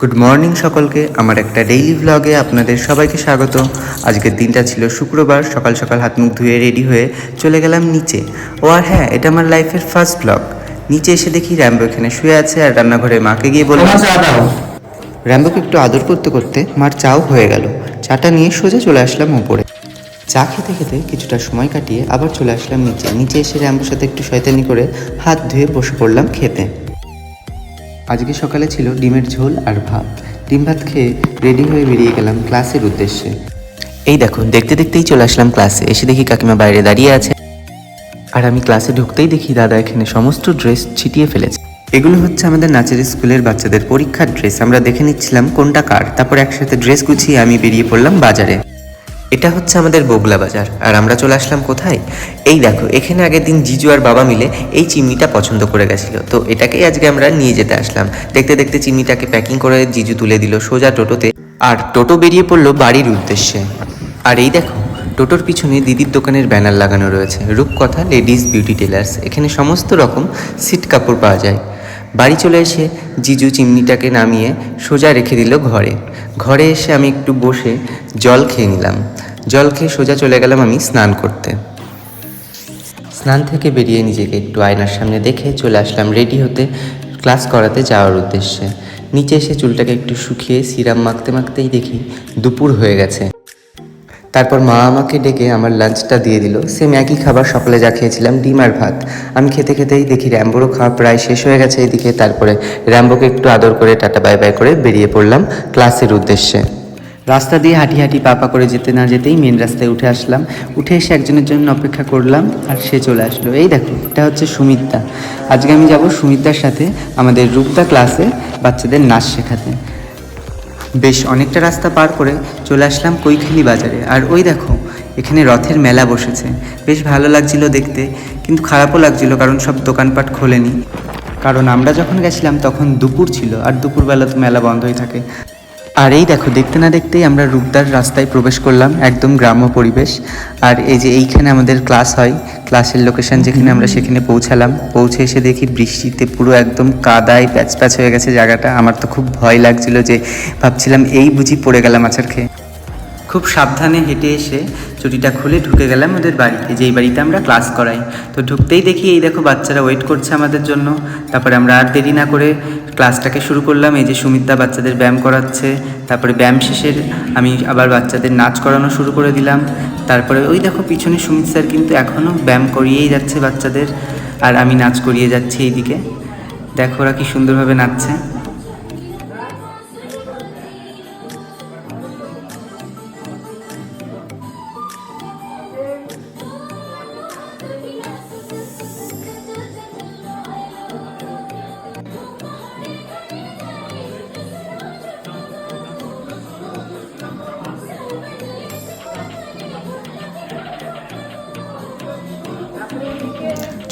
Good morning সকলকে। আমার একটা ডেইলি ভ্লগে আপনাদের সবাইকে স্বাগত। আজকের দিনটা ছিল শুক্রবার সকাল সকাল হাত মুখ ধুয়ে রেডি হয়ে চলে গেলাম নিচে। ও আর হ্যাঁ এটা আমার লাইফের ফার্স্ট ব্লগ নিচে এসে দেখি র্যাম্বো এখানে শুয়ে আছে আর রান্নাঘরে মাকে গিয়ে বললাম র্যাম্বোকে একটু আদর করতে করতে মার চাও হয়ে গেল। চাটা নিয়ে সোজা চলে আসলাম উপরে। চা খেতে খেতে কিছুটা সময় কাটিয়ে আবার চলে আসলাম নিচে। নিচে এসে র্যাম্বোর সাথে একটু শয়তানি করে হাত ধুয়ে বসে পড়লাম খেতে। আজকে সকালে ছিল ডিমের ঝোল আর ভাত। ডিম ভাত খেয়ে রেডি হয়ে বেরিয়ে গেলাম ক্লাসের উদ্দেশ্যে। এই দেখো দেখতে দেখতেই চলে আসলাম ক্লাসে। এসে দেখি কাকিমা বাইরে দাঁড়িয়ে আছে। আর আমি ক্লাসে ঢুকতেই দেখি দাদা এখানে সমস্ত ড্রেস ছিটিয়ে ফেলেছে। এগুলো হচ্ছে আমাদের নাচের স্কুলের বাচ্চাদের পরীক্ষার ড্রেস। আমরা দেখে নিচ্ছিলাম কোনটা কার। তারপর একসাথে ড্রেস গুছিয়ে আমি বেরিয়ে পড়লাম বাজারে। এটা হচ্ছে আমাদের বগলা বাজার। আর আমরা চলে আসলাম কোথায়? এই দেখো, এখানে আগের দিন জিজু আর বাবা মিলে এই চিমনিটা পছন্দ করে গেছিল। তো এটাকেই আজকে আমরা নিয়ে যেতে আসলাম। দেখতে দেখতে চিমনিটাকে প্যাকিং করে জিজু তুলে দিল সোজা টোটোতে। আর টোটো বেরিয়ে পড়ল বাড়ির উদ্দেশ্যে। আর এই দেখো, টোটোর পিছনে দিদির দোকানের ব্যানার লাগানো রয়েছে। রূপকথা লেডিস বিউটি টেলার্স। এখানে সমস্ত রকম সিট কাপড় পাওয়া যায়। বাড়ি চলে এসে জিজু চিমনিটাকে নামিয়ে সোজা রেখে দিল ঘরে। ঘরে এসে আমি একটু বসে জল খেয়ে নিলাম। জল খেয়ে সোজা চলে গেলাম আমি স্নান করতে। স্নান থেকে বেরিয়ে নিজেকে একটু আয়নার সামনে দেখে চলে আসলাম রেডি হতে ক্লাস করাতে যাওয়ার উদ্দেশ্যে। নিচে এসে চুলটাকে একটু শুকিয়ে সিরাম মাখতে মাখতেই দেখি দুপুর হয়ে গেছে। তারপর মা আমাকে ডেকে আমার লাঞ্চটা দিয়ে দিল। সেম একই খাবার সকালে যা খেয়েছিলাম, ডিম আর ভাত। আমি খেতে খেতেই দেখি র্যাম্বোরও খাওয়া প্রায় শেষ হয়ে গেছে এদিকে। তারপরে র্যাম্বোকে একটু আদর করে টাটা বাই বাই করে বেরিয়ে পড়লাম ক্লাসের উদ্দেশ্যে। রাস্তা দিয়ে হাঁটি হাঁটি পাপা করে যেতে না যেতেই মেন রাস্তায় উঠে আসলাম। উঠে এসে একজনের জন্য অপেক্ষা করলাম আর সে চলে আসলো। এই দেখো, এটা হচ্ছে সুমিত্রা। আজকে আমি যাব সুমিত্রার সাথে আমাদের রূপদা ক্লাসে বাচ্চাদের নাচ শেখাতে। বেশ অনেকটা রাস্তা পার করে চলে আসলাম কৈখালি বাজারে। আর ওই দেখো, এখানে রথের মেলা বসেছে। বেশ ভালো লাগছিল দেখতে, কিন্তু খারাপও লাগছিল কারণ সব দোকানপাট খোলেনি। কারণ আমরা যখন গেছিলাম তখন দুপুর ছিল আর দুপুরবেলা তো মেলা বন্ধই থাকে। আর এই দেখো, দেখতে না দেখতেই আমরা রূপদার রাস্তায় প্রবেশ করলাম, একদম গ্রাম্য পরিবেশ। আর এই যে এইখানে আমাদের ক্লাস হয় ক্লাসের লোকেশন যেখানে আমরা সেখানে পৌঁছালাম। পৌঁছে এসে দেখি বৃষ্টিতে পুরো একদম কাদায় প্যাচ প্যাচ হয়ে গেছে জায়গাটা। আমার তো খুব ভয় লাগছিল যে, ভাবছিলাম এই বুঝি পড়ে গেলাম আছার খেয়ে খুব সাবধানে হেঁটে এসে চুটিটা খুলে ঢুকে গেলাম ওদের বাড়িতে, যেই বাড়িতে আমরা ক্লাস করাই। তো ঢুকতেই দেখি এই দেখো বাচ্চারা ওয়েট করছে আমাদের জন্য। তারপরে আমরা আর দেরি না করে ক্লাসটাকে শুরু করলাম। এই যে সুমিত্রা বাচ্চাদের ব্যায়াম করাচ্ছে, তারপরে ব্যায়াম শেষের আমি আবার বাচ্চাদের নাচ করানো শুরু করে দিলাম। তারপরে ওই দেখো পিছনে সুমিত স্যার কিন্তু এখনও ব্যায়াম করিয়েই যাচ্ছে বাচ্চাদের, আর আমি নাচ করিয়ে যাচ্ছি এইদিকে। দেখো ওরা কি সুন্দরভাবে নাচছে।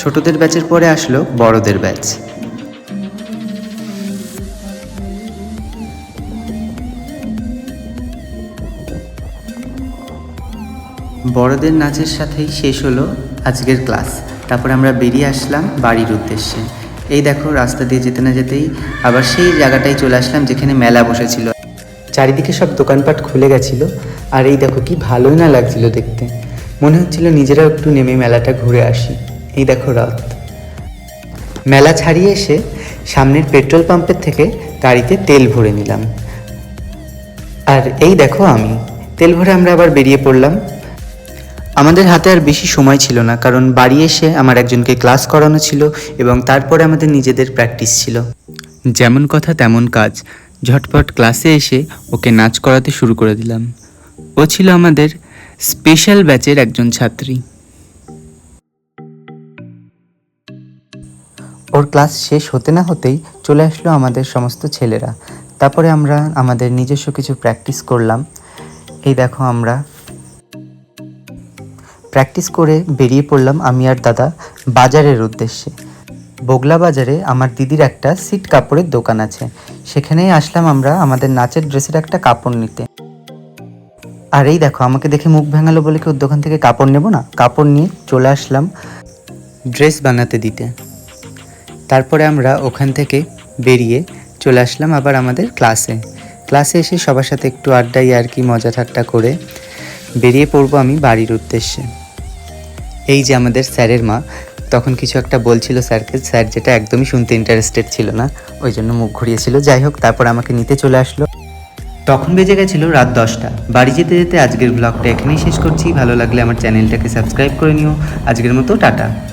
ছোটদের ব্যাচের পরে আসলো বড়দের ব্যাচ। বড়দের নাচের সাথেই শেষ হলো আজকের ক্লাস। তারপর আমরা বেরিয়ে আসলাম বাড়ির উদ্দেশ্যে। এই দেখো, রাস্তা দিয়ে যেতে না যেতেই আবার সেই জায়গাটায় চলে আসলাম যেখানে মেলা বসেছিল। চারিদিকে সব দোকানপাট খুলে গেছিল, আর এই দেখো কি ভালোই না লাগছিল দেখতে। মনে হচ্ছিল নিজেরাও একটু নেমে মেলাটা ঘুরে আসি। এই দেখো রথ মেলা ছাড়িয়ে এসে সামনের পেট্রোল পাম্পের থেকে গাড়িতে তেল ভরে নিলাম। আর এই দেখো আমি, তেল ভরে আমরা আবার বেরিয়ে পড়লাম। আমাদের হাতে আর বেশি সময় ছিল না, কারণ বাড়ি এসে আমার একজনকে ক্লাস করানো ছিল এবং তারপরে আমাদের নিজেদের প্র্যাকটিস ছিল। যেমন কথা তেমন কাজ। ঝটপট ক্লাসে এসে ওকে নাচ করাতে শুরু করে দিলাম। ও ছিল আমাদের স্পেশাল ব্যাচের একজন ছাত্রী। ওর ক্লাস শেষ হতে না হতেই চলে আসলো আমাদের সমস্ত ছেলেরা। তারপরে আমরা আমাদের নিজস্ব কিছু প্র্যাকটিস করলাম। এই দেখো আমরা। প্র্যাকটিস করে বেরিয়ে পড়লাম আমি আর দাদা বাজারের উদ্দেশ্যে। বগলা বাজারে আমার দিদির একটা সিট কাপড়ের দোকান আছে। সেখানেই আসলাম আমরা আমাদের নাচের ড্রেসের একটা কাপড় নিতে। আর এই দেখো, আমাকে দেখে মুখ ভেঙালো বলে কি ওর দোকান থেকে কাপড় নেব না? কাপড় নিয়ে চলে আসলাম ড্রেস বানাতে দিতে। তারপরে আমরা ওখান থেকে বেরিয়ে চলে আসলাম আবার আমাদের ক্লাসে ক্লাসে এসে সবার সাথে একটু আড্ডাই আর কি মজা ঠাট্টা করে বেরিয়ে পড়ব আমি বাড়ির উদ্দেশ্যে। এই যে আমাদের স্যারের মা, তখন কিছু একটা বলছিল স্যারকে, স্যার যেটা একদমই শুনতে ইন্টারেস্টেড ছিল না, ওই জন্য মুখ ঘুরিয়েছিল। যাই হোক, তারপর আমাকে নিতে চলে আসলো। তখন বেজে গেছিল রাত দশটা। বাড়ি যেতে যেতে আজকের ব্লগটা এখানেই শেষ করছি। ভালো লাগলে আমার চ্যানেলটাকে সাবস্ক্রাইব করে নিও। আজকের মতো, টাটা।